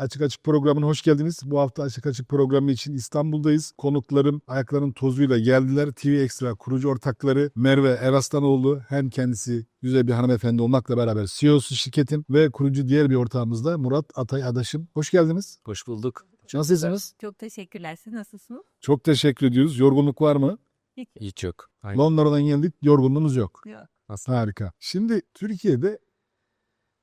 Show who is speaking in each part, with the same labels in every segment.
Speaker 1: Açık Açık programına hoş geldiniz. Bu hafta Açık Açık programı için İstanbul'dayız. Konuklarım ayaklarının tozuyla geldiler. TV Extra kurucu ortakları Merve Eraslanoğlu hem kendisi güzel bir hanımefendi olmakla beraber CEO'su şirketin ve kurucu diğer bir ortağımız da Murat Atay Adaşım. Hoş geldiniz.
Speaker 2: Hoş bulduk.
Speaker 1: Nasılsınız?
Speaker 3: Çok teşekkürler. Siz nasılsınız?
Speaker 1: Çok teşekkür ediyoruz. Yorgunluk var mı?
Speaker 2: Hiç yok. Aynen.
Speaker 1: Londra'dan geldik. Yorgunluğumuz yok.
Speaker 3: Yok.
Speaker 2: Nasıl?
Speaker 1: Harika. Şimdi Türkiye'de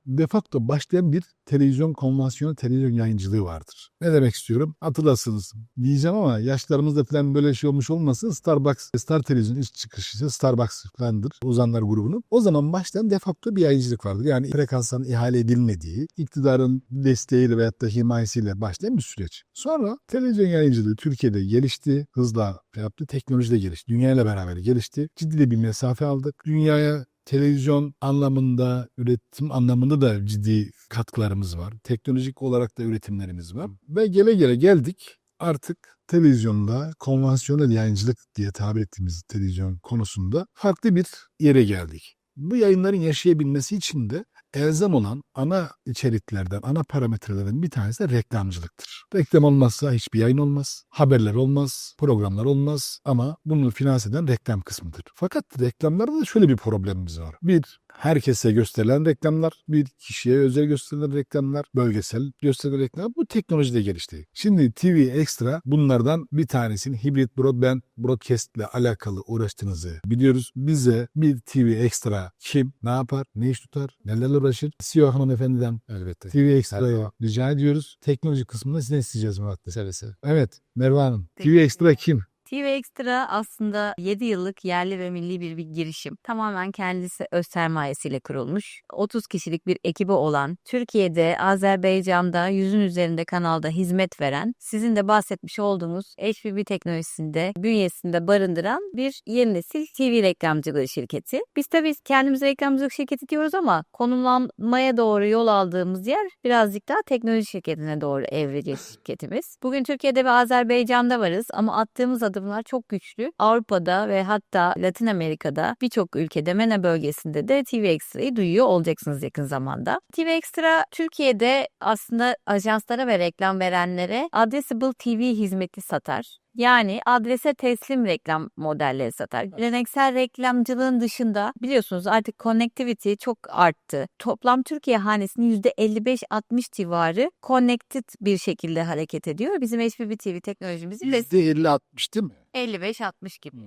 Speaker 1: de facto başlayan bir televizyon konvansiyonel televizyon yayıncılığı vardır. Ne demek istiyorum? Hatırlarsınız diyeceğim ama yaşlarımızda falan böyle şey olmuş olmasın. Starbucks, Star Televizyon ilk çıkışı Starbucks falandır. Uzanlar grubunun. O zaman başlayan de bir yayıncılık vardır. Yani frekansların ihale edilmediği, iktidarın desteğiyle veyahut da himayesiyle başlayan bir süreç. Sonra televizyon yayıncılığı Türkiye'de gelişti. Hızla yaptı. Teknoloji de gelişti. Dünyayla beraber gelişti. Ciddi bir mesafe aldık. Dünyaya televizyon anlamında, üretim anlamında da ciddi katkılarımız var. Teknolojik olarak da üretimlerimiz var. Ve gele gele geldik artık televizyonda konvansiyonel yayıncılık diye tabir ettiğimiz televizyon konusunda farklı bir yere geldik. Bu yayınların yaşayabilmesi için de elzem olan ana içeriklerden, ana parametrelerden bir tanesi de reklamcılıktır. Reklam olmazsa hiçbir yayın olmaz, haberler olmaz, programlar olmaz ama bunu finanse eden reklam kısmıdır. Fakat reklamlarda da şöyle bir problemimiz var. Bir, herkese gösterilen reklamlar, bir kişiye özel gösterilen reklamlar, bölgesel gösterilen reklamlar bu teknolojide gelişti. Şimdi TV Extra bunlardan bir tanesini hibrit broadband broadcast ile alakalı uğraştığınızı biliyoruz. Bize bir TV Extra kim, ne yapar, ne iş tutar, nelerle uğraşır? CEO hanımefendiden
Speaker 2: Elbette.
Speaker 1: TV Extra'ya rica ediyoruz. Teknoloji kısmında sizden isteyeceğiz Murat Bey.
Speaker 2: Seve seve.
Speaker 1: Evet Merve Hanım. TV Extra kim?
Speaker 3: TV Extra aslında 7 yıllık yerli ve milli bir, bir girişim. Tamamen kendisi öz sermayesiyle kurulmuş. 30 kişilik bir ekibi olan, Türkiye'de, Azerbaycan'da yüzün üzerinde kanalda hizmet veren, sizin de bahsetmiş olduğunuz HBB teknolojisinde bünyesinde barındıran bir yeni nesil TV reklamcılığı şirketi. Biz tabii kendimize reklamcılık şirketi diyoruz ama konumlanmaya doğru yol aldığımız yer birazcık daha teknoloji şirketine doğru evriliyor şirketimiz. Bugün Türkiye'de ve Azerbaycan'da varız ama attığımız adımlar çok güçlü. Avrupa'da ve hatta Latin Amerika'da birçok ülkede MENA bölgesinde de TV Extra'yı duyuyor olacaksınız yakın zamanda. TV Extra Türkiye'de aslında ajanslara ve reklam verenlere Addressable TV hizmeti satar. Yani adrese teslim reklam modelleri satar. Geleneksel reklamcılığın dışında biliyorsunuz artık connectivity çok arttı. Toplam Türkiye hanesinin %55-60 civarı connected bir şekilde hareket ediyor. Bizim HBB TV teknolojimizin de
Speaker 1: %50-60 değil mi?
Speaker 3: 55-60 gibi.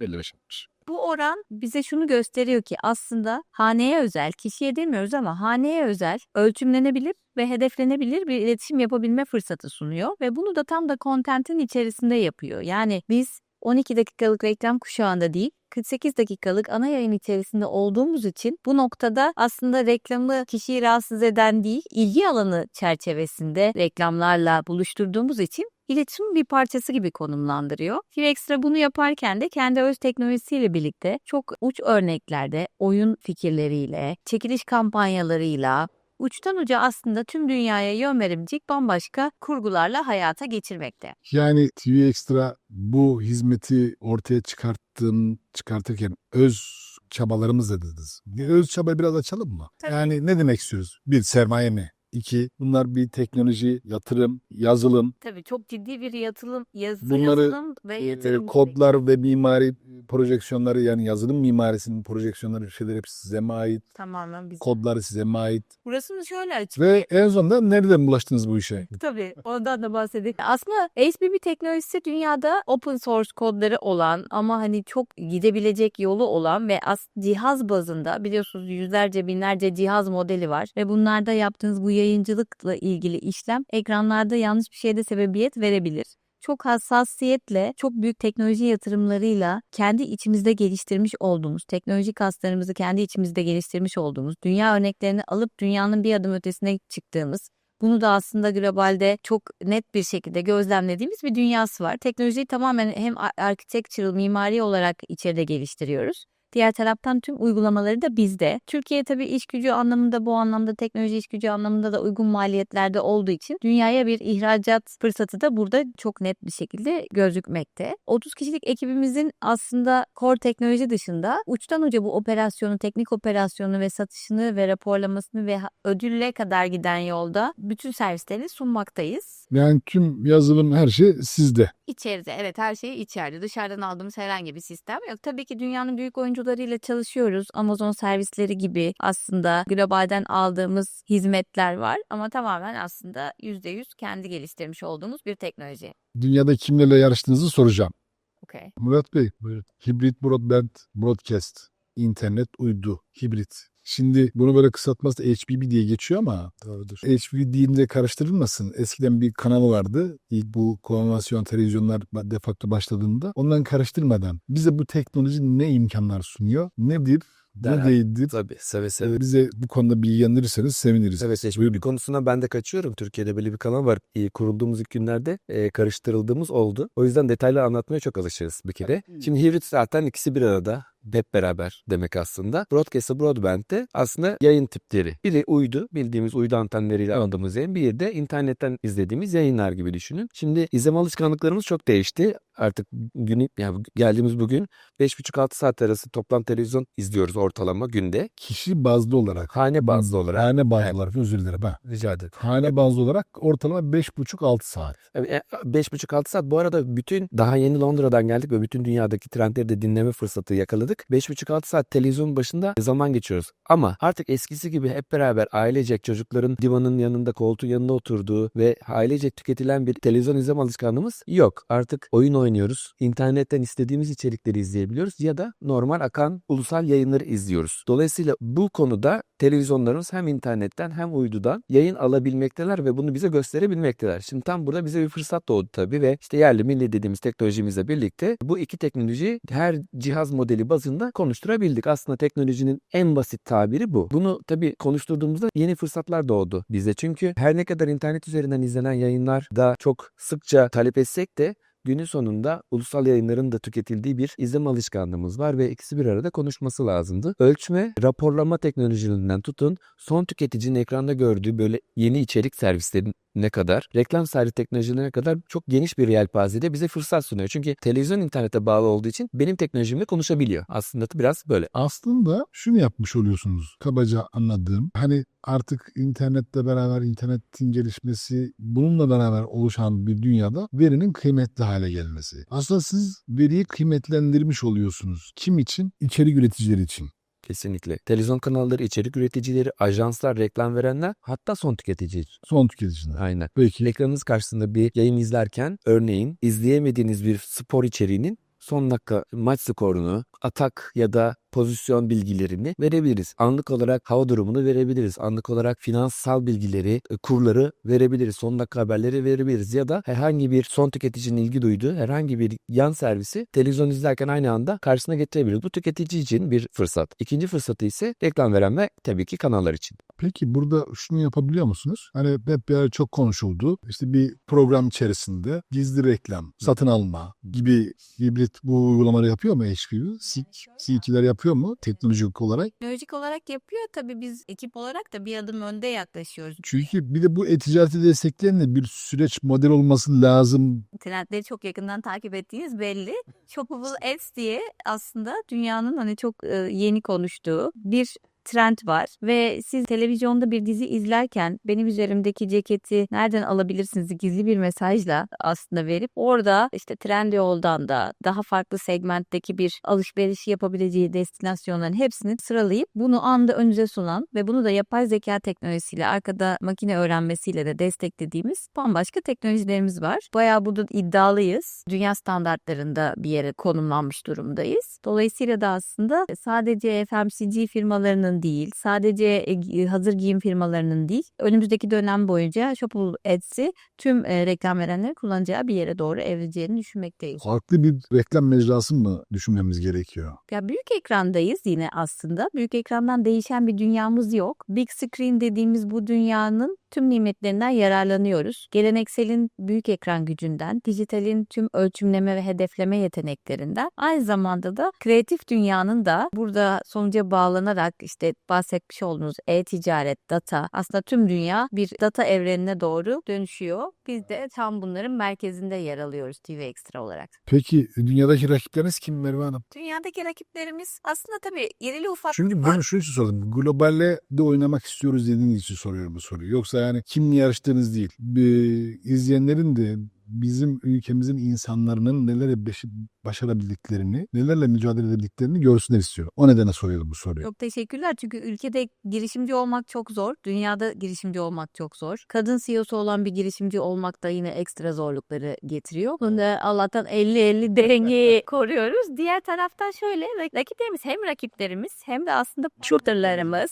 Speaker 1: 55-60.
Speaker 3: Bu oran bize şunu gösteriyor ki aslında haneye özel, kişiye demiyoruz ama haneye özel ölçümlenebilir ve hedeflenebilir bir iletişim yapabilme fırsatı sunuyor ve bunu da tam da kontentin içerisinde yapıyor. Yani biz 12 dakikalık reklam kuşağında değil 48 dakikalık ana yayın içerisinde olduğumuz için bu noktada aslında reklamı kişiyi rahatsız eden değil, ilgi alanı çerçevesinde reklamlarla buluşturduğumuz için iletişimin bir parçası gibi konumlandırıyor. T-Extra bunu yaparken de kendi öz teknolojisiyle birlikte çok uç örneklerde oyun fikirleriyle, çekiliş kampanyalarıyla, uçtan uca aslında tüm dünyaya yön verebilecek bambaşka kurgularla hayata geçirmekte.
Speaker 1: Yani TV Extra bu hizmeti ortaya çıkarttığın, çıkartırken öz çabalarımız dediniz. Öz çabayı biraz açalım mı?
Speaker 3: Tabii.
Speaker 1: Yani ne demek istiyoruz? Bir sermaye mi? İki, bunlar bir teknoloji, yatırım, yazılım,
Speaker 3: Tabii çok ciddi bir yatılım, yazı,
Speaker 1: Bunları,
Speaker 3: yazılım ve
Speaker 1: e,
Speaker 3: yatırım
Speaker 1: kodlar ve mimari projeksiyonları yani yazılım mimarisinin projeksiyonları şeyler hepsi size mi ait?
Speaker 3: tamamen bizim.
Speaker 1: Kodları size mi ait?
Speaker 3: Burasını şöyle açık.
Speaker 1: Ve en sonunda nereden bulaştınız bu işe?
Speaker 3: Tabii ondan da bahsedeyim. Aslında HBB teknolojisi dünyada open source kodları olan ama hani çok gidebilecek yolu olan ve as cihaz bazında biliyorsunuz yüzlerce binlerce cihaz modeli var ve bunlarda yaptığınız bu yayıncılıkla ilgili işlem ekranlarda yanlış bir şeye de sebebiyet verebilir. Çok hassasiyetle, çok büyük teknoloji yatırımlarıyla kendi içimizde geliştirmiş olduğumuz, teknoloji kaslarımızı kendi içimizde geliştirmiş olduğumuz, dünya örneklerini alıp dünyanın bir adım ötesine çıktığımız, bunu da aslında globalde çok net bir şekilde gözlemlediğimiz bir dünyası var. Teknolojiyi tamamen hem ar- architectural, mimari olarak içeride geliştiriyoruz. Diğer taraftan tüm uygulamaları da bizde. Türkiye tabii iş gücü anlamında bu anlamda teknoloji iş gücü anlamında da uygun maliyetlerde olduğu için dünyaya bir ihracat fırsatı da burada çok net bir şekilde gözükmekte. 30 kişilik ekibimizin aslında core teknoloji dışında uçtan uca bu operasyonu, teknik operasyonu ve satışını ve raporlamasını ve ödülle kadar giden yolda bütün servisleri sunmaktayız.
Speaker 1: Yani tüm yazılım her şey sizde.
Speaker 3: İçeride evet her şey içeride. Dışarıdan aldığımız herhangi bir sistem yok. Tabii ki dünyanın büyük oyuncularıyla çalışıyoruz. Amazon servisleri gibi aslında globalden aldığımız hizmetler var ama tamamen aslında %100 kendi geliştirmiş olduğumuz bir teknoloji.
Speaker 1: Dünyada kimlerle yarıştığınızı soracağım.
Speaker 3: Okay.
Speaker 1: Murat Bey, buyurun. Hibrit broadband, broadcast, internet uydu, hibrit. Şimdi bunu böyle kısaltması da HBB diye geçiyor ama
Speaker 2: Doğrudur.
Speaker 1: HBB deyince karıştırılmasın. Eskiden bir kanalı vardı. İlk bu konvansiyonel televizyonlar de facto başladığında. Ondan karıştırmadan bize bu teknoloji ne imkanlar sunuyor? Nedir?
Speaker 2: Derhal.
Speaker 1: Ne değildir?
Speaker 2: Tabii seve seve.
Speaker 1: Bize bu konuda bilgilendirirseniz seviniriz.
Speaker 2: Evet HBB
Speaker 1: Buyurun.
Speaker 2: konusuna ben de kaçıyorum. Türkiye'de böyle bir kanal var. İyi, kurulduğumuz ilk günlerde e, karıştırıldığımız oldu. O yüzden detaylı anlatmaya çok alışırız bir kere. Şimdi hibrit zaten ikisi bir arada. Hep beraber demek aslında. Broadcast ve broadband de aslında yayın tipleri. Biri uydu, bildiğimiz uydu antenleriyle aldığımız yayın. Bir de internetten izlediğimiz yayınlar gibi düşünün. Şimdi izleme alışkanlıklarımız çok değişti. Artık günü, yani geldiğimiz bugün 5,5-6 saat arası toplam televizyon izliyoruz ortalama günde.
Speaker 1: Kişi bazlı olarak.
Speaker 2: Hane bazlı olarak.
Speaker 1: Hane bazlı olarak özür dilerim. Ha.
Speaker 2: Rica ederim.
Speaker 1: Hane bazlı olarak ortalama 5,5-6 saat.
Speaker 2: Evet, e, 5,5-6 saat. Bu arada bütün daha yeni Londra'dan geldik ve bütün dünyadaki trendleri de dinleme fırsatı yakaladık. 5,5-6 saat televizyonun başında zaman geçiyoruz. Ama artık eskisi gibi hep beraber ailecek çocukların divanın yanında koltuğun yanında oturduğu ve ailecek tüketilen bir televizyon izleme alışkanlığımız yok. Artık oyun oynuyoruz. İnternetten istediğimiz içerikleri izleyebiliyoruz ya da normal akan ulusal yayınları izliyoruz. Dolayısıyla bu konuda televizyonlarımız hem internetten hem uydudan yayın alabilmekteler ve bunu bize gösterebilmekteler. Şimdi tam burada bize bir fırsat doğdu tabii ve işte yerli milli dediğimiz teknolojimizle birlikte bu iki teknoloji her cihaz modeli bazında konuşturabildik. Aslında teknolojinin en basit tabiri bu. Bunu tabii konuşturduğumuzda yeni fırsatlar doğdu bize. Çünkü her ne kadar internet üzerinden izlenen yayınlar da çok sıkça talep etsek de günün sonunda ulusal yayınların da tüketildiği bir izleme alışkanlığımız var ve ikisi bir arada konuşması lazımdı. Ölçme, raporlama teknolojilerinden tutun son tüketicinin ekranda gördüğü böyle yeni içerik servislerine kadar, reklam servis teknolojilerine kadar çok geniş bir yelpazede bize fırsat sunuyor. Çünkü televizyon internete bağlı olduğu için benim teknolojimle konuşabiliyor. Aslında da biraz böyle.
Speaker 1: Aslında şunu yapmış oluyorsunuz kabaca anladığım. Hani artık internetle beraber internetin gelişmesi bununla beraber oluşan bir dünyada verinin kıymetli hale gelmesi. Aslında siz veriyi kıymetlendirmiş oluyorsunuz. Kim için? İçerik üreticileri için.
Speaker 2: Kesinlikle. Televizyon kanalları, içerik üreticileri, ajanslar, reklam verenler hatta son tüketici.
Speaker 1: Son tüketiciler.
Speaker 2: Aynen.
Speaker 1: Peki.
Speaker 2: Ekranınız karşısında bir yayın izlerken örneğin izleyemediğiniz bir spor içeriğinin son dakika maç skorunu, atak ya da pozisyon bilgilerini verebiliriz. Anlık olarak hava durumunu verebiliriz. Anlık olarak finansal bilgileri, e, kurları verebiliriz. Son dakika haberleri verebiliriz. Ya da herhangi bir son tüketicinin ilgi duyduğu herhangi bir yan servisi televizyon izlerken aynı anda karşısına getirebiliriz. Bu tüketici için bir fırsat. İkinci fırsatı ise reklam veren ve tabii ki kanallar için.
Speaker 1: Peki burada şunu yapabiliyor musunuz? Hani hep bir çok konuşuldu. İşte bir program içerisinde gizli reklam, satın alma gibi hibrit bu uygulamaları yapıyor mu HPV? SIK, SIK'ler yapıyor mu teknolojik olarak?
Speaker 3: Teknolojik olarak yapıyor tabii biz ekip olarak da bir adım önde yaklaşıyoruz.
Speaker 1: Çünkü bir de bu e-ticareti destekleyen de bir süreç model olması lazım.
Speaker 3: trendleri çok yakından takip ettiğiniz belli. Shoppable Ads diye aslında dünyanın hani çok e, yeni konuştuğu bir trend var ve siz televizyonda bir dizi izlerken benim üzerimdeki ceketi nereden alabilirsiniz gizli bir mesajla aslında verip orada işte Trendyol'dan da daha farklı segmentteki bir alışveriş yapabileceği destinasyonların hepsini sıralayıp bunu anda önünüze sunan ve bunu da yapay zeka teknolojisiyle arkada makine öğrenmesiyle de desteklediğimiz bambaşka teknolojilerimiz var. Bayağı burada iddialıyız. Dünya standartlarında bir yere konumlanmış durumdayız. Dolayısıyla da aslında sadece FMCG firmalarının firmalarının değil, sadece e, gi- hazır giyim firmalarının değil, önümüzdeki dönem boyunca Shopify Etsy tüm e, reklam verenleri kullanacağı bir yere doğru evrileceğini düşünmekteyiz.
Speaker 1: Farklı bir reklam mecrası mı düşünmemiz gerekiyor?
Speaker 3: Ya büyük ekrandayız yine aslında. Büyük ekrandan değişen bir dünyamız yok. Big screen dediğimiz bu dünyanın tüm nimetlerinden yararlanıyoruz. Gelenekselin büyük ekran gücünden, dijitalin tüm ölçümleme ve hedefleme yeteneklerinden, aynı zamanda da kreatif dünyanın da burada sonuca bağlanarak işte bahsetmiş olduğunuz e-ticaret, data, aslında tüm dünya bir data evrenine doğru dönüşüyor. Biz de tam bunların merkezinde yer alıyoruz TV Extra olarak.
Speaker 1: Peki dünyadaki rakipleriniz kim Merve Hanım?
Speaker 3: Dünyadaki rakiplerimiz aslında tabii irili ufak
Speaker 1: Çünkü ben şunu için sordum. Globalle de oynamak istiyoruz dediğiniz için soruyorum bu soruyu. Yoksa yani kimle yarıştığınız değil. Bir, izleyenlerin de bizim ülkemizin insanların neler başarabildiklerini, nelerle mücadele edebildiklerini görsünler istiyorum. O nedenle soruyorum bu soruyu.
Speaker 3: Çok teşekkürler çünkü ülkede girişimci olmak çok zor. Dünyada girişimci olmak çok zor. Kadın CEO'su olan bir girişimci olmak da yine ekstra zorlukları getiriyor. Bunda Allah'tan 50-50 dengeyi koruyoruz. Diğer taraftan şöyle rak- rakiplerimiz hem rakiplerimiz hem de aslında shooterlarımız.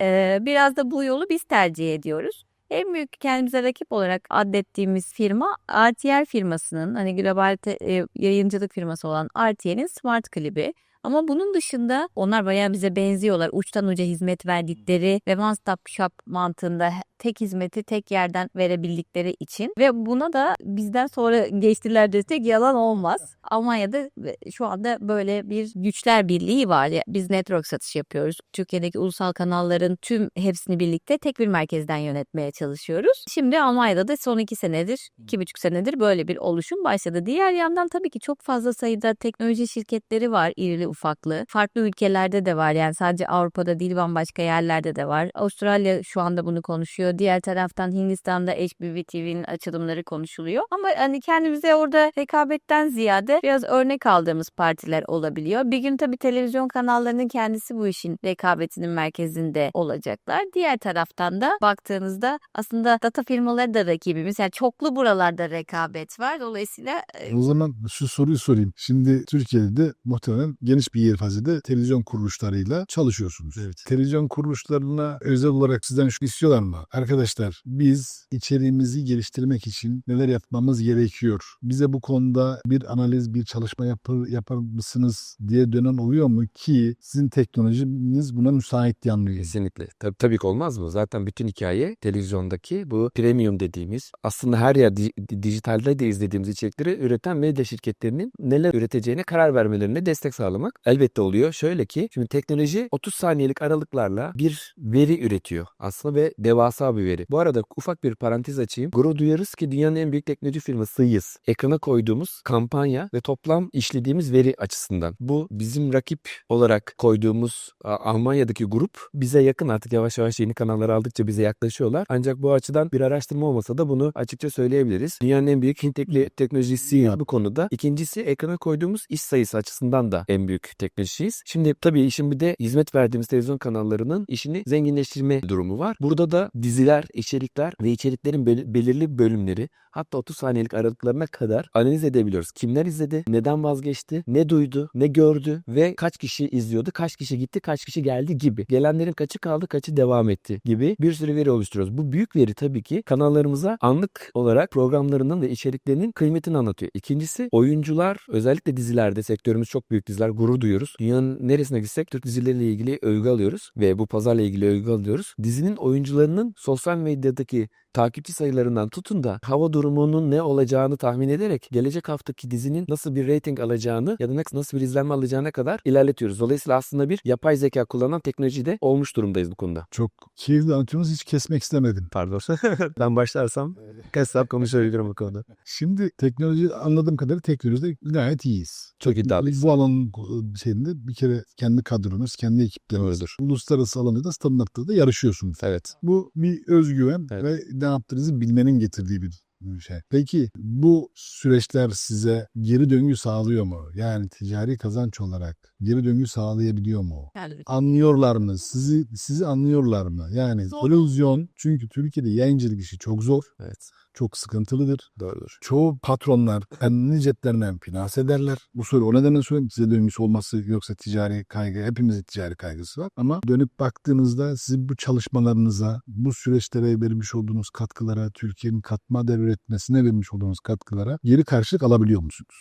Speaker 3: Ee, biraz da bu yolu biz tercih ediyoruz. En büyük kendimize rakip olarak adettiğimiz firma RTL firmasının hani global te- e, yayıncılık firması olan RTL'in Smart Clip'i. Ama bunun dışında onlar bayağı bize benziyorlar. Uçtan uca hizmet verdikleri ve one stop shop mantığında tek hizmeti tek yerden verebildikleri için ve buna da bizden sonra geçtiler desek yalan olmaz. Almanya'da şu anda böyle bir güçler birliği var. Biz network satış yapıyoruz. Türkiye'deki ulusal kanalların tüm hepsini birlikte tek bir merkezden yönetmeye çalışıyoruz. Şimdi Almanya'da da son iki senedir, iki buçuk senedir böyle bir oluşum başladı. Diğer yandan tabii ki çok fazla sayıda teknoloji şirketleri var irili ufaklı. Farklı ülkelerde de var yani sadece Avrupa'da değil bambaşka yerlerde de var. Avustralya şu anda bunu konuşuyor. Diğer taraftan Hindistan'da HBB TV'nin açılımları konuşuluyor. Ama hani kendimize orada rekabetten ziyade biraz örnek aldığımız partiler olabiliyor. Bir gün tabii televizyon kanallarının kendisi bu işin rekabetinin merkezinde olacaklar. Diğer taraftan da baktığınızda aslında data firmaları da rakibimiz. Yani çoklu buralarda rekabet var. Dolayısıyla e,
Speaker 1: O zaman şu soruyu sorayım. Şimdi Türkiye'de de muhtemelen geniş bir yelpazede televizyon kuruluşlarıyla çalışıyorsunuz.
Speaker 4: Evet.
Speaker 1: Televizyon kuruluşlarına özel olarak sizden şu istiyorlar mı? Arkadaşlar biz içeriğimizi geliştirmek için neler yapmamız gerekiyor? Bize bu konuda bir analiz, bir çalışma yapar, yapar mısınız diye dönen oluyor mu ki sizin teknolojiniz buna müsait diye anlıyorum.
Speaker 2: Kesinlikle. Tabii, tabii ki olmaz mı? Zaten bütün hikaye televizyondaki bu premium dediğimiz aslında her yer di- dijitalde de izlediğimiz içerikleri üreten medya şirketlerinin neler üreteceğine karar vermelerine destek sağlamak elbette oluyor. Şöyle ki şimdi teknoloji 30 saniyelik aralıklarla bir veri üretiyor aslında ve devasa bir veri. Bu arada ufak bir parantez açayım. Gurur duyarız ki dünyanın en büyük teknoloji firmasıyız. Ekrana koyduğumuz kampanya ve toplam işlediğimiz veri açısından. Bu bizim rakip olarak koyduğumuz Almanya'daki grup bize yakın artık yavaş yavaş yeni kanalları aldıkça bize yaklaşıyorlar. Ancak bu açıdan bir araştırma olmasa da bunu açıkça söyleyebiliriz. Dünyanın en büyük Hint teknolojisi bu konuda. İkincisi ekrana koyduğumuz iş sayısı açısından da en büyük teknolojisiyiz. Şimdi tabii işin bir de hizmet verdiğimiz televizyon kanallarının işini zenginleştirme durumu var. Burada da diziler, içerikler ve içeriklerin bel- belirli bölümleri hatta 30 saniyelik aralıklarına kadar analiz edebiliyoruz. Kimler izledi, neden vazgeçti, ne duydu, ne gördü ve kaç kişi izliyordu, kaç kişi gitti, kaç kişi geldi gibi. Gelenlerin kaçı kaldı, kaçı devam etti gibi bir sürü veri oluşturuyoruz. Bu büyük veri tabii ki kanallarımıza anlık olarak programlarının ve içeriklerinin kıymetini anlatıyor. İkincisi oyuncular özellikle dizilerde sektörümüz çok büyük diziler gurur duyuyoruz. Dünyanın neresine gitsek Türk dizileriyle ilgili övgü alıyoruz ve bu pazarla ilgili övgü alıyoruz. Dizinin oyuncularının sosyal medyadaki takipçi sayılarından tutun da hava durumunun ne olacağını tahmin ederek gelecek haftaki dizinin nasıl bir rating alacağını ya da nasıl bir izlenme alacağına kadar ilerletiyoruz. Dolayısıyla aslında bir yapay zeka kullanan teknolojide olmuş durumdayız bu konuda.
Speaker 1: Çok keyifli anlatıyorsunuz hiç kesmek istemedim.
Speaker 2: Pardon. ben başlarsam saat konuşabilirim bu konuda.
Speaker 1: Şimdi teknoloji anladığım kadarıyla teknolojide gayet iyiyiz.
Speaker 2: Çok iddialıyız.
Speaker 1: Bu alanın e, şeyinde bir kere kendi kadronuz, kendi ekipleriniz, uluslararası alanda da standartta da yarışıyorsunuz.
Speaker 2: Evet.
Speaker 1: Bu bir özgüven
Speaker 2: Evet.
Speaker 1: ve ne yaptığınızı bilmenin getirdiği bir şey. Peki bu süreçler size geri döngü sağlıyor mu? Yani ticari kazanç olarak geri döngü sağlayabiliyor mu?
Speaker 3: yani
Speaker 1: Anlıyorlar mı? Sizi sizi anlıyorlar mı? Yani
Speaker 3: Zor.
Speaker 1: televizyon çünkü Türkiye'de yayıncılık işi çok zor.
Speaker 2: Evet.
Speaker 1: Çok sıkıntılıdır.
Speaker 2: Doğrudur.
Speaker 1: Çoğu patronlar kendi cetlerinden finans ederler. Bu soru o nedenle söylüyorum. Size dönmüş olması yoksa ticari kaygı, hepimizin ticari kaygısı var. Ama dönüp baktığınızda sizin bu çalışmalarınıza, bu süreçlere vermiş olduğunuz katkılara, Türkiye'nin katma değer üretmesine vermiş olduğunuz katkılara geri karşılık alabiliyor musunuz?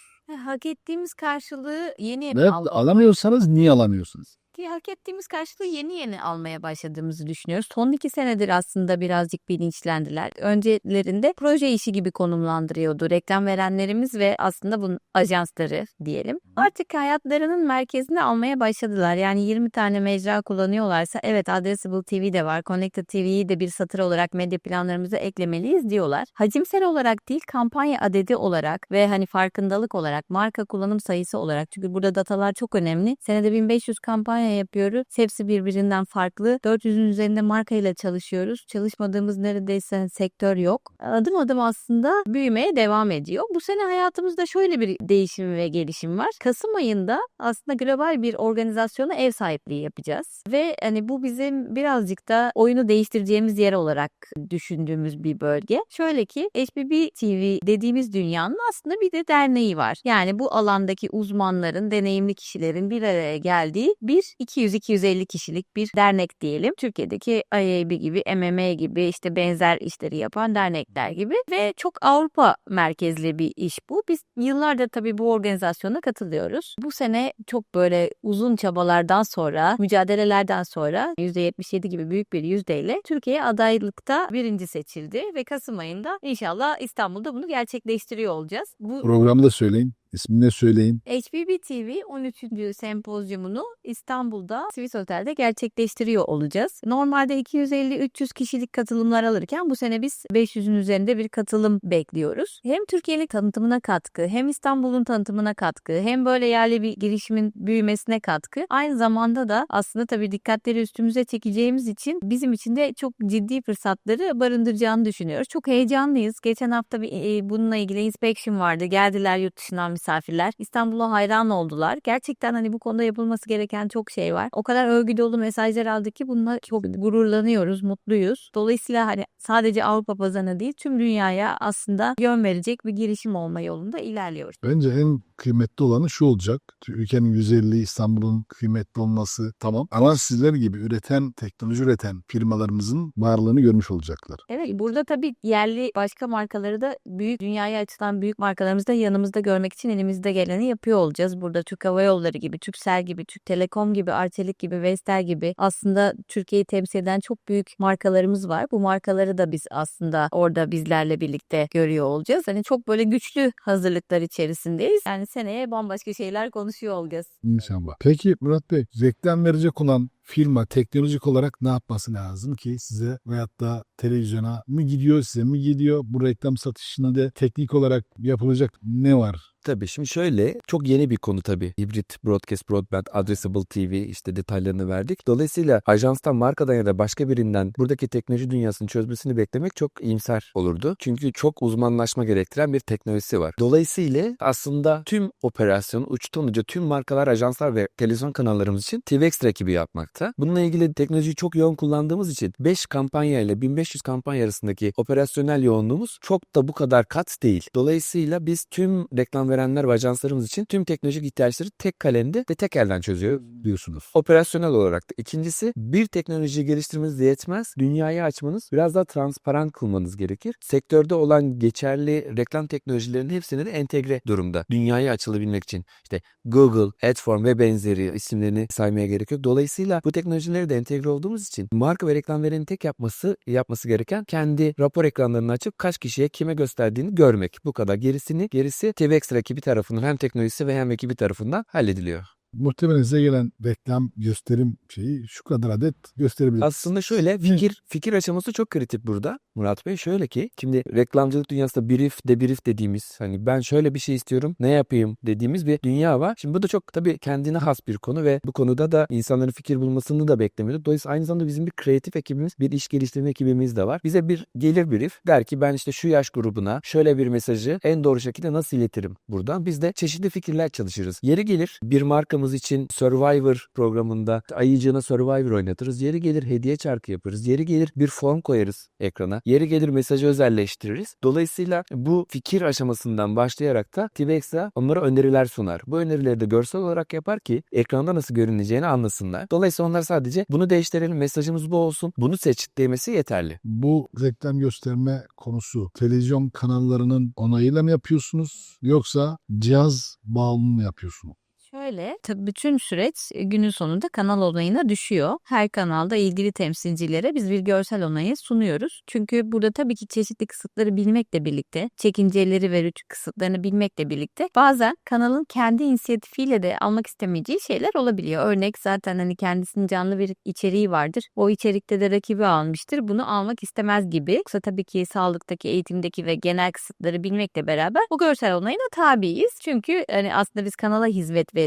Speaker 3: Hak ettiğimiz karşılığı yeni yeni
Speaker 1: Ve
Speaker 3: al-
Speaker 1: alamıyorsanız niye alamıyorsunuz?
Speaker 3: Ki hak ettiğimiz karşılığı yeni yeni almaya başladığımızı düşünüyoruz. Son iki senedir aslında birazcık bilinçlendiler. Öncelerinde proje işi gibi konumlandırıyordu reklam verenlerimiz ve aslında bunun ajansları diyelim. Artık hayatlarının merkezine almaya başladılar. Yani 20 tane mecra kullanıyorlarsa evet Addressable TV de var. Connected TV'yi de bir satır olarak medya planlarımıza eklemeliyiz diyorlar. Hacimsel olarak değil kampanya adedi olarak ve hani farkındalık olarak marka kullanım sayısı olarak çünkü burada datalar çok önemli. Senede 1500 kampanya yapıyoruz. Hepsi birbirinden farklı. 400'ün üzerinde markayla çalışıyoruz. Çalışmadığımız neredeyse sektör yok. Adım adım aslında büyümeye devam ediyor. Bu sene hayatımızda şöyle bir değişim ve gelişim var. Kasım ayında aslında global bir organizasyona ev sahipliği yapacağız. Ve hani bu bizim birazcık da oyunu değiştireceğimiz yer olarak düşündüğümüz bir bölge. Şöyle ki HBB TV dediğimiz dünyanın aslında bir de derneği var. Yani bu alandaki uzmanların, deneyimli kişilerin bir araya geldiği bir 200-250 kişilik bir dernek diyelim. Türkiye'deki IAB gibi, MMA gibi işte benzer işleri yapan dernekler gibi ve çok Avrupa merkezli bir iş bu. Biz yıllardır tabii bu organizasyona katılıyoruz. Bu sene çok böyle uzun çabalardan sonra, mücadelelerden sonra %77 gibi büyük bir yüzdeyle Türkiye adaylıkta birinci seçildi ve Kasım ayında inşallah İstanbul'da bunu gerçekleştiriyor olacağız. Bu
Speaker 1: Programı da söyleyin. İsmini söyleyin.
Speaker 3: HBB TV 13. sempozyumunu İstanbul'da Swiss Otel'de gerçekleştiriyor olacağız. Normalde 250-300 kişilik katılımlar alırken bu sene biz 500'ün üzerinde bir katılım bekliyoruz. Hem Türkiye'nin tanıtımına katkı, hem İstanbul'un tanıtımına katkı, hem böyle yerli bir girişimin büyümesine katkı. Aynı zamanda da aslında tabii dikkatleri üstümüze çekeceğimiz için bizim için de çok ciddi fırsatları barındıracağını düşünüyoruz. Çok heyecanlıyız. Geçen hafta bir e, bununla ilgili inspection vardı. Geldiler yurt dışından misafirler. İstanbul'a hayran oldular. Gerçekten hani bu konuda yapılması gereken çok şey var. O kadar övgü dolu mesajlar aldık ki bununla çok gururlanıyoruz, mutluyuz. Dolayısıyla hani sadece Avrupa pazarına değil tüm dünyaya aslında yön verecek bir girişim olma yolunda ilerliyoruz.
Speaker 1: Bence en kıymetli olanı şu olacak. Ülkenin güzelliği, İstanbul'un kıymetli olması tamam. Ama sizler gibi üreten, teknoloji üreten firmalarımızın varlığını görmüş olacaklar.
Speaker 3: Evet burada tabii yerli başka markaları da büyük dünyaya açılan büyük markalarımızı da yanımızda görmek için elimizde geleni yapıyor olacağız. Burada Türk Hava Yolları gibi, Türksel gibi, Türk Telekom gibi, Arçelik gibi, Vestel gibi aslında Türkiye'yi temsil eden çok büyük markalarımız var. Bu markaları da biz aslında orada bizlerle birlikte görüyor olacağız. Hani çok böyle güçlü hazırlıklar içerisindeyiz. Yani seneye bambaşka şeyler konuşuyor olacağız.
Speaker 1: İnşallah. Peki Murat Bey, reklam verecek olan firma teknolojik olarak ne yapması lazım ki size veyahut da televizyona mı gidiyor, size mi gidiyor? Bu reklam satışına da teknik olarak yapılacak ne var?
Speaker 2: Tabii şimdi şöyle çok yeni bir konu tabii. Hibrit Broadcast Broadband Addressable TV işte detaylarını verdik. Dolayısıyla ajanstan markadan ya da başka birinden buradaki teknoloji dünyasını çözmesini beklemek çok iyimser olurdu. Çünkü çok uzmanlaşma gerektiren bir teknolojisi var. Dolayısıyla aslında tüm operasyonu uçtan uca tüm markalar, ajanslar ve televizyon kanallarımız için TV Extra ekibi yapmakta. Bununla ilgili teknolojiyi çok yoğun kullandığımız için 5 kampanya ile 1500 kampanya arasındaki operasyonel yoğunluğumuz çok da bu kadar kat değil. Dolayısıyla biz tüm reklam verenler ve ajanslarımız için tüm teknolojik ihtiyaçları tek kalemde ve tek elden çözüyor diyorsunuz. Operasyonel olarak da. İkincisi bir teknolojiyi geliştirmeniz de yetmez. Dünyayı açmanız biraz daha transparan kılmanız gerekir. Sektörde olan geçerli reklam teknolojilerinin hepsini de entegre durumda. Dünyaya açılabilmek için. işte Google, Adform ve benzeri isimlerini saymaya gerek yok. Dolayısıyla bu teknolojileri de entegre olduğumuz için marka ve reklam verenin tek yapması yapması gereken kendi rapor ekranlarını açıp kaç kişiye kime gösterdiğini görmek. Bu kadar. Gerisini gerisi TV Extra ekibi tarafından hem teknolojisi ve hem ekibi tarafından hallediliyor.
Speaker 1: Muhtemelen size gelen reklam gösterim şeyi şu kadar adet gösterebilir.
Speaker 2: Aslında şöyle fikir fikir aşaması çok kritik burada Murat Bey. Şöyle ki şimdi reklamcılık dünyasında brief de brief dediğimiz hani ben şöyle bir şey istiyorum ne yapayım dediğimiz bir dünya var. Şimdi bu da çok tabii kendine has bir konu ve bu konuda da insanların fikir bulmasını da beklemiyordu. Dolayısıyla aynı zamanda bizim bir kreatif ekibimiz, bir iş geliştirme ekibimiz de var. Bize bir gelir brief der ki ben işte şu yaş grubuna şöyle bir mesajı en doğru şekilde nasıl iletirim buradan. Biz de çeşitli fikirler çalışırız. Yeri gelir bir markamız için Survivor programında ayıcığına Survivor oynatırız. Yeri gelir hediye çarkı yaparız. Yeri gelir bir form koyarız ekrana. Yeri gelir mesajı özelleştiririz. Dolayısıyla bu fikir aşamasından başlayarak da TVX'a onlara öneriler sunar. Bu önerileri de görsel olarak yapar ki ekranda nasıl görüneceğini anlasınlar. Dolayısıyla onlar sadece bunu değiştirelim mesajımız bu olsun. Bunu seç demesi yeterli.
Speaker 1: Bu reklam gösterme konusu televizyon kanallarının onayıyla mı yapıyorsunuz yoksa cihaz bağımlı mı yapıyorsunuz?
Speaker 3: Şöyle, tabii bütün süreç e, günün sonunda kanal onayına düşüyor. Her kanalda ilgili temsilcilere biz bir görsel onayı sunuyoruz. Çünkü burada tabii ki çeşitli kısıtları bilmekle birlikte, çekinceleri ve rütük kısıtlarını bilmekle birlikte bazen kanalın kendi inisiyatifiyle de almak istemeyeceği şeyler olabiliyor. Örnek zaten hani kendisinin canlı bir içeriği vardır. O içerikte de rakibi almıştır. Bunu almak istemez gibi. Yoksa tabii ki sağlıktaki, eğitimdeki ve genel kısıtları bilmekle beraber bu görsel onayına tabiiz. Çünkü hani aslında biz kanala hizmet veriyoruz.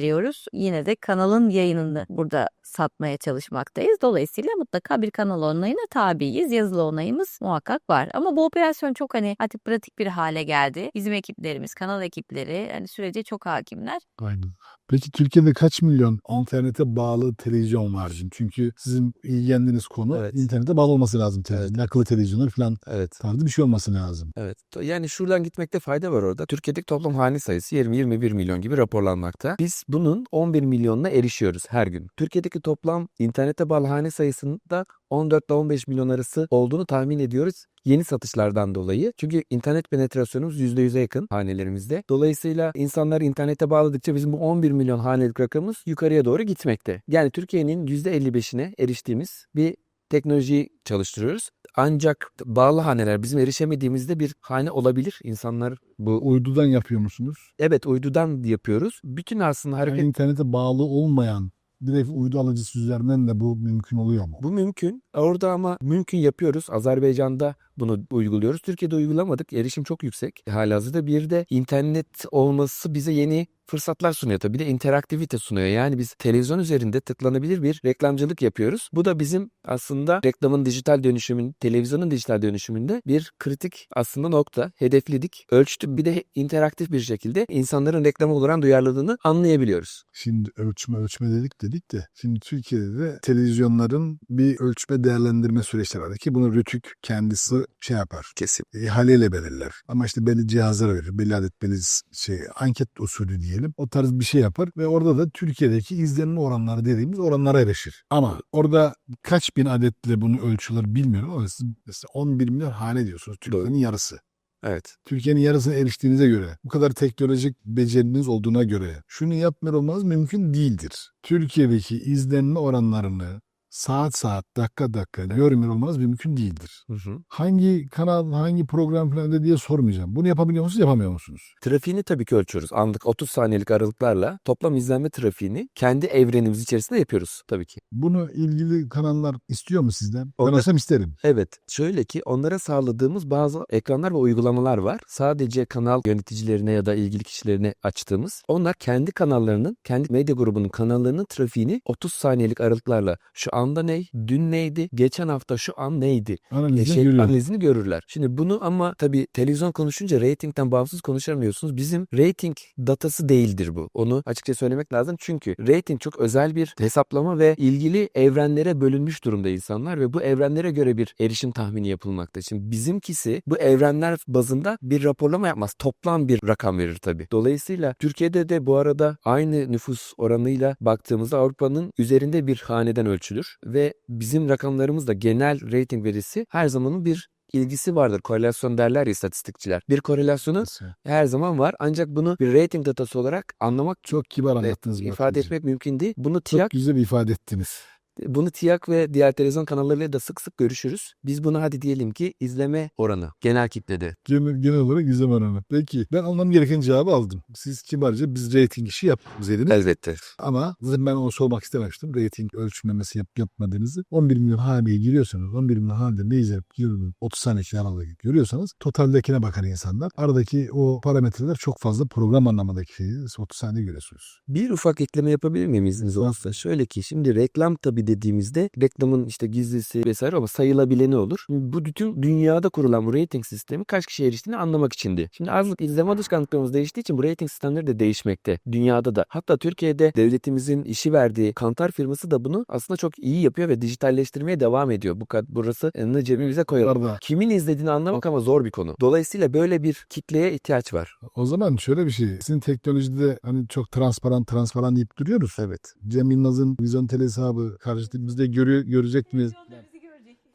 Speaker 3: Yine de kanalın yayınını burada satmaya çalışmaktayız. Dolayısıyla mutlaka bir kanal onayına tabiiz. Yazılı onayımız muhakkak var. Ama bu operasyon çok hani artık pratik bir hale geldi. Bizim ekiplerimiz, kanal ekipleri hani sürece çok hakimler.
Speaker 1: Aynen. Peki Türkiye'de kaç milyon internete bağlı televizyon var? şimdi? Çünkü sizin ilgilendiğiniz konu
Speaker 2: Evet.
Speaker 1: internete bağlı olması lazım. Televizyon. Akıllı televizyonlar falan
Speaker 2: Evet.
Speaker 1: tarzı bir şey olması lazım.
Speaker 2: Evet. Yani şuradan gitmekte fayda var orada. Türkiye'deki toplam hane sayısı 20-21 milyon gibi raporlanmakta. Biz bunun 11 milyonuna erişiyoruz her gün. Türkiye'deki toplam internete bağlı hane sayısında 14 ile 15 milyon arası olduğunu tahmin ediyoruz. Yeni satışlardan dolayı. Çünkü internet penetrasyonumuz %100'e yakın hanelerimizde. Dolayısıyla insanlar internete bağladıkça bizim bu 11 milyon hanelik rakamımız yukarıya doğru gitmekte. Yani Türkiye'nin %55'ine eriştiğimiz bir teknolojiyi çalıştırıyoruz. Ancak bağlı haneler bizim erişemediğimizde bir hane olabilir. İnsanlar bu
Speaker 1: Uydudan yapıyor musunuz?
Speaker 2: evet uydudan yapıyoruz. Bütün aslında hareket
Speaker 1: Yani internete bağlı olmayan direkt uydu alıcısı üzerinden de bu mümkün oluyor mu?
Speaker 2: bu mümkün. Orada ama mümkün yapıyoruz. Azerbaycan'da bunu uyguluyoruz. Türkiye'de uygulamadık. Erişim çok yüksek. Halihazırda bir de internet olması bize yeni fırsatlar sunuyor tabii. De interaktivite sunuyor. Yani biz televizyon üzerinde tıklanabilir bir reklamcılık yapıyoruz. Bu da bizim aslında reklamın dijital dönüşümün, televizyonun dijital dönüşümünde bir kritik aslında nokta. Hedefledik, ölçtük. Bir de interaktif bir şekilde insanların reklama olan duyarlılığını anlayabiliyoruz.
Speaker 1: Şimdi ölçme ölçme dedik dedik de şimdi Türkiye'de de televizyonların bir ölçme değerlendirme süreçleri var ki bunu Rütük kendisi şey yapar.
Speaker 2: Kesin.
Speaker 1: ihaleyle belirler. Ama işte belli cihazlara verir. Belli adet belli şey anket usulü diyelim. O tarz bir şey yapar ve orada da Türkiye'deki izlenme oranları dediğimiz oranlara erişir. Ama orada kaç bin adetle bunu ölçüyorlar bilmiyorum ama siz mesela 11 milyon hane diyorsunuz. Türkiye'nin yarısı.
Speaker 2: Evet.
Speaker 1: Türkiye'nin yarısına eriştiğinize göre, bu kadar teknolojik beceriniz olduğuna göre şunu yapmıyor olmanız mümkün değildir. Türkiye'deki izlenme oranlarını saat saat, dakika dakika görmüyor olmanız mümkün değildir.
Speaker 2: Hı hı.
Speaker 1: Hangi kanal, hangi program falan da diye sormayacağım. Bunu yapabiliyor musunuz, yapamıyor musunuz?
Speaker 2: Trafiğini tabii ki ölçüyoruz. Anlık 30 saniyelik aralıklarla toplam izlenme trafiğini kendi evrenimiz içerisinde yapıyoruz tabii ki.
Speaker 1: Bunu ilgili kanallar istiyor mu sizden? Ben
Speaker 2: Onlar-
Speaker 1: olsam isterim.
Speaker 2: Evet. Şöyle ki onlara sağladığımız bazı ekranlar ve uygulamalar var. Sadece kanal yöneticilerine ya da ilgili kişilerine açtığımız. Onlar kendi kanallarının, kendi medya grubunun kanallarının trafiğini 30 saniyelik aralıklarla şu anda ne, dün neydi, geçen hafta şu an neydi
Speaker 1: Analizini
Speaker 2: şey,
Speaker 1: görüyorum.
Speaker 2: analizini görürler. Şimdi bunu ama tabii televizyon konuşunca reytingden bağımsız konuşamıyorsunuz. Bizim reyting datası değildir bu. Onu açıkça söylemek lazım. Çünkü reyting çok özel bir hesaplama ve ilgili evrenlere bölünmüş durumda insanlar ve bu evrenlere göre bir erişim tahmini yapılmakta. Şimdi bizimkisi bu evrenler bazında bir raporlama yapmaz. Toplam bir rakam verir tabii. Dolayısıyla Türkiye'de de bu arada aynı nüfus oranıyla baktığımızda Avrupa'nın üzerinde bir haneden ölçülür ve bizim rakamlarımız da genel rating verisi her zamanın bir ilgisi vardır. Korelasyon derler ya istatistikçiler. Bir korelasyonu her zaman var ancak bunu bir rating datası olarak anlamak
Speaker 1: Çok kibar anlattınız.
Speaker 2: ifade etmek mümkün değil. Bunu
Speaker 1: Çok
Speaker 2: TİAK
Speaker 1: güzel ifade ettiniz.
Speaker 2: Bunu TİAK ve diğer televizyon kanallarıyla da sık sık görüşürüz. Biz bunu hadi diyelim ki izleme oranı genel kitlede.
Speaker 1: Genel, genel olarak izleme oranı. Peki ben almam gereken cevabı aldım. Siz kibarca biz rating işi yapıyoruz dediniz.
Speaker 2: Elbette.
Speaker 1: Ama zaten ben onu sormak istememiştim. Rating ölçümlemesi yap, yapmadığınızı. 11 milyon haneye giriyorsanız 11 milyon hanede ne izleyip görüyorsunuz 30 saniye aralığı görüyorsanız totaldekine bakar insanlar. Aradaki o parametreler çok fazla program anlamındaki şeyi 30 saniye görüyorsunuz.
Speaker 2: Bir ufak ekleme yapabilir miyim izniniz olursa? Şöyle ki şimdi reklam tabii Dediğimizde reklamın işte gizlisi vesaire ama sayılabileni olur. Şimdi bu bütün dünyada kurulan bu rating sistemi kaç kişiye eriştiğini anlamak içindi. Şimdi azlık izleme alışkanlıklarımız değiştiği için bu rating sistemleri de değişmekte. Dünyada da. Hatta Türkiye'de devletimizin işi verdiği Kantar firması da bunu aslında çok iyi yapıyor ve dijitalleştirmeye devam ediyor. Bu kad burası cebimize koyalım.
Speaker 1: Orada.
Speaker 2: Kimin izlediğini anlamak ama zor bir konu. Dolayısıyla böyle bir kitleye ihtiyaç var.
Speaker 1: O zaman şöyle bir şey. Sizin teknolojide hani çok transparan transparan deyip duruyoruz.
Speaker 2: Evet.
Speaker 1: Cem Yılmaz'ın vizyon tele hesabı karşıtımızda görüyor, görecek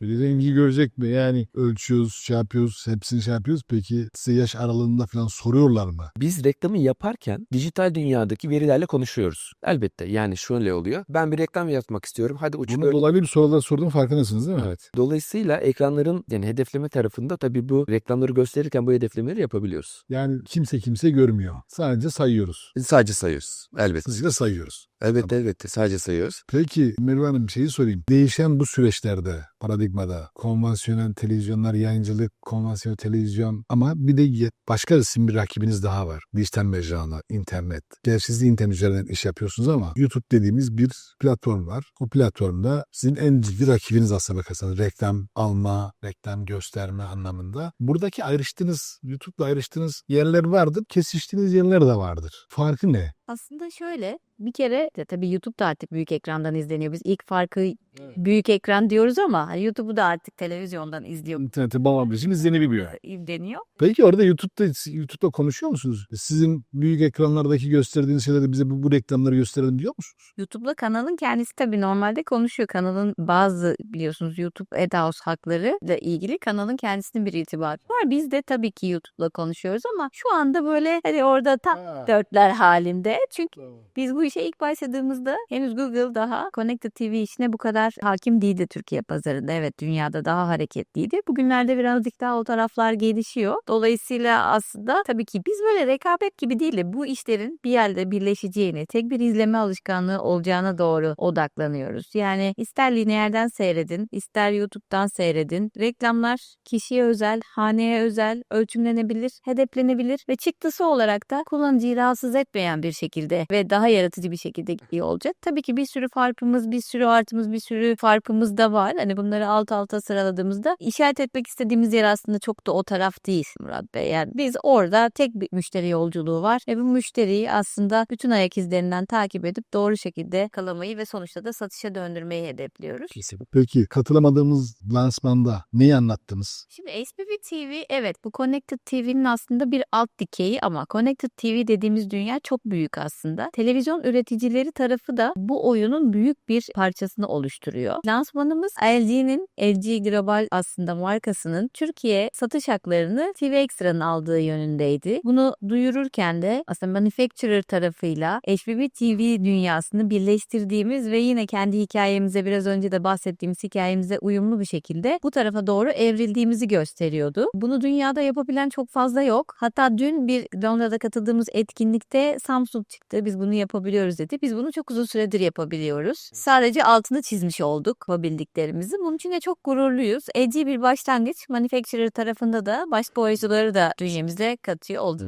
Speaker 1: Bir rengi görecek mi? Yani ölçüyoruz, şey yapıyoruz, hepsini şey yapıyoruz. Peki size yaş aralığında falan soruyorlar mı?
Speaker 2: Biz reklamı yaparken dijital dünyadaki verilerle konuşuyoruz. Elbette yani şöyle oluyor. Ben bir reklam yapmak istiyorum. Hadi uç
Speaker 1: Bunu
Speaker 2: böyle-
Speaker 1: dolaylı bir sorular sorduğum farkındasınız değil mi?
Speaker 2: Evet. Dolayısıyla ekranların yani hedefleme tarafında tabii bu reklamları gösterirken bu hedeflemeleri yapabiliyoruz.
Speaker 1: Yani kimse kimse görmüyor. Sadece sayıyoruz.
Speaker 2: Sadece sayıyoruz. Elbette.
Speaker 1: Sadece sayıyoruz.
Speaker 2: Elbette elbette sadece sayıyoruz.
Speaker 1: Peki Merve Hanım şeyi sorayım. Değişen bu süreçlerde, paradigmada, konvansiyonel televizyonlar, yayıncılık, konvansiyonel televizyon ama bir de başka isim bir rakibiniz daha var. Dijital mecralar, internet. Gerçi siz de internet üzerinden iş yapıyorsunuz ama YouTube dediğimiz bir platform var. O platformda sizin en ciddi rakibiniz aslında bakarsanız reklam alma, reklam gösterme anlamında. Buradaki ayrıştığınız, YouTube'la ayrıştığınız yerler vardır. Kesiştiğiniz yerler de vardır. Farkı ne?
Speaker 3: Aslında şöyle bir kere de tabii YouTube da artık büyük ekrandan izleniyor. Biz ilk farkı büyük ekran diyoruz ama hani YouTube'u da artık televizyondan izliyor
Speaker 1: İnternete bağlanmak için izlenebiliyor.
Speaker 3: deniyor.
Speaker 1: Peki orada YouTube'da YouTube'da konuşuyor musunuz? Sizin büyük ekranlardaki gösterdiğiniz şeyleri bize bu, bu reklamları gösterelim diyor musunuz?
Speaker 3: YouTube'la kanalın kendisi tabii normalde konuşuyor. Kanalın bazı biliyorsunuz YouTube AdHouse hakları ile ilgili kanalın kendisinin bir irtibatı var. Biz de tabii ki YouTube'la konuşuyoruz ama şu anda böyle hani orada tam dörtler halinde. Çünkü biz bu işe ilk başladığımızda henüz Google daha Connected TV işine bu kadar hakim değildi Türkiye pazarında. Evet dünyada daha hareketliydi. Bugünlerde birazcık daha o taraflar gelişiyor. Dolayısıyla aslında tabii ki biz böyle rekabet gibi değil de bu işlerin bir yerde birleşeceğini, tek bir izleme alışkanlığı olacağına doğru odaklanıyoruz. Yani ister lineerden seyredin, ister YouTube'dan seyredin. Reklamlar kişiye özel, haneye özel, ölçümlenebilir, hedeflenebilir ve çıktısı olarak da kullanıcıyı rahatsız etmeyen bir şekilde ve daha yaratıcı bir şekilde iyi olacak. Tabii ki bir sürü farkımız, bir sürü artımız, bir sürü farkımız da var. Hani bunları alt alta sıraladığımızda işaret etmek istediğimiz yer aslında çok da o taraf değil Murat Bey. Yani biz orada tek bir müşteri yolculuğu var ve bu müşteriyi aslında bütün ayak izlerinden takip edip doğru şekilde yakalamayı ve sonuçta da satışa döndürmeyi hedefliyoruz.
Speaker 1: Peki katılamadığımız lansmanda neyi anlattınız?
Speaker 3: Şimdi SPP TV evet bu Connected TV'nin aslında bir alt dikeyi ama Connected TV dediğimiz dünya çok büyük aslında. Televizyon üreticileri tarafı da bu oyunun büyük bir parçasını oluşturuyor. Lansmanımız LG'nin LG Global aslında markasının Türkiye satış haklarını TV Extra'nın aldığı yönündeydi. Bunu duyururken de aslında manufacturer tarafıyla HBB TV dünyasını birleştirdiğimiz ve yine kendi hikayemize biraz önce de bahsettiğimiz hikayemize uyumlu bir şekilde bu tarafa doğru evrildiğimizi gösteriyordu. Bunu dünyada yapabilen çok fazla yok. Hatta dün bir Londra'da katıldığımız etkinlikte Samsung çıktı. Biz bunu yapabiliyoruz dedi. Biz bunu çok uzun süredir yapabiliyoruz. Sadece altını çizmiş olduk yapabildiklerimizi. Bunun için de çok gururluyuz. Edgy bir başlangıç. Manufacturer tarafında da başka oyuncuları da bünyemize katıyor olduk.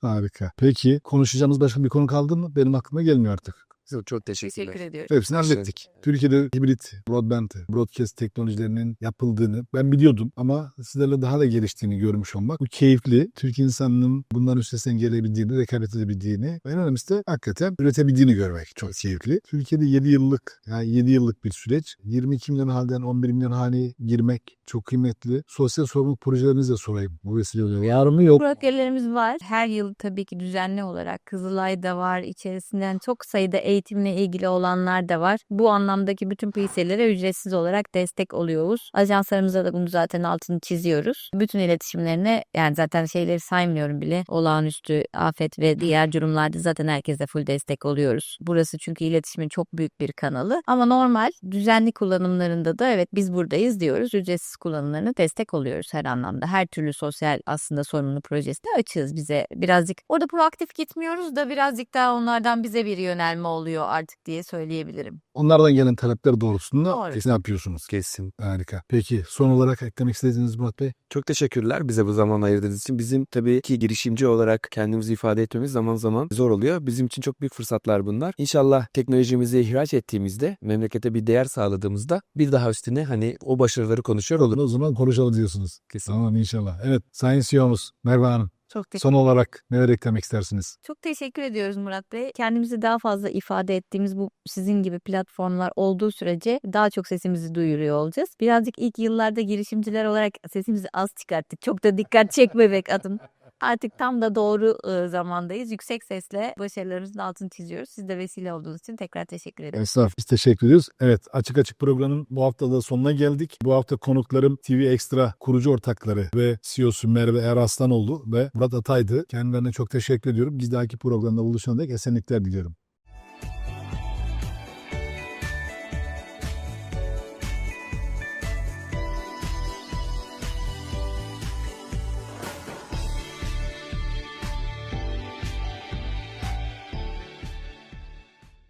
Speaker 1: Harika. Peki konuşacağımız başka bir konu kaldı mı? Benim aklıma gelmiyor artık.
Speaker 2: Çok teşekkürler.
Speaker 3: Teşekkür ediyorum.
Speaker 1: Hepsini hallettik. Türkiye'de hibrit broadband, broadcast teknolojilerinin yapıldığını ben biliyordum ama sizlerle daha da geliştiğini görmüş olmak bu keyifli. Türk insanının bunların üstesinden gelebildiğini, rekabet edebildiğini ve en önemlisi de hakikaten üretebildiğini görmek çok keyifli. Türkiye'de 7 yıllık yani 7 yıllık bir süreç. 22 milyon halden 11 milyon haneye girmek çok kıymetli. Sosyal sorumluluk projelerinizi de sorayım. Bu vesileyle var mı yok?
Speaker 3: Projelerimiz var. Her yıl tabii ki düzenli olarak Kızılay'da var. İçerisinden çok sayıda eğitimle ilgili olanlar da var. Bu anlamdaki bütün PS'lere ücretsiz olarak destek oluyoruz. Ajanslarımıza da bunu zaten altını çiziyoruz. Bütün iletişimlerine yani zaten şeyleri saymıyorum bile. Olağanüstü afet ve diğer durumlarda zaten herkese full destek oluyoruz. Burası çünkü iletişimin çok büyük bir kanalı. Ama normal düzenli kullanımlarında da evet biz buradayız diyoruz. Ücretsiz kullanımlarına destek oluyoruz her anlamda. Her türlü sosyal aslında sorumlu projesinde açığız bize. Birazcık orada proaktif gitmiyoruz da birazcık daha onlardan bize bir yönelme oluyor. Oluyor artık diye söyleyebilirim.
Speaker 1: Onlardan gelen talepler doğrultusunda
Speaker 3: Doğru.
Speaker 1: kesin yapıyorsunuz.
Speaker 2: Kesin.
Speaker 1: Harika. Peki son olarak eklemek istediğiniz Murat Bey?
Speaker 2: Çok teşekkürler bize bu zaman ayırdığınız için. Bizim tabii ki girişimci olarak kendimizi ifade etmemiz zaman zaman zor oluyor. Bizim için çok büyük fırsatlar bunlar. İnşallah teknolojimizi ihraç ettiğimizde, memlekete bir değer sağladığımızda bir daha üstüne hani o başarıları konuşuyor oluruz.
Speaker 1: O zaman konuşalım diyorsunuz.
Speaker 2: Kesin.
Speaker 1: Tamam inşallah. Evet Sayın CEO'muz Merve Hanım
Speaker 3: Çok teşekkür
Speaker 1: son olarak neler eklemek istersiniz?
Speaker 3: Çok teşekkür ediyoruz Murat Bey. Kendimizi daha fazla ifade ettiğimiz bu sizin gibi platformlar olduğu sürece daha çok sesimizi duyuruyor olacağız. Birazcık ilk yıllarda girişimciler olarak sesimizi az çıkarttık. Çok da dikkat çekmemek adına. Artık tam da doğru zamandayız. Yüksek sesle başarılarımızın altını çiziyoruz. Siz de vesile olduğunuz için tekrar teşekkür ederim.
Speaker 1: Estağfurullah. Biz teşekkür ediyoruz. Evet Açık Açık programının bu hafta da sonuna geldik. Bu hafta konuklarım TV Extra kurucu ortakları ve CEO'su Merve Eraslanoğlu ve Murat Atay'dı. Kendilerine çok teşekkür ediyorum. Biz dahaki programda buluşana dek esenlikler diliyorum.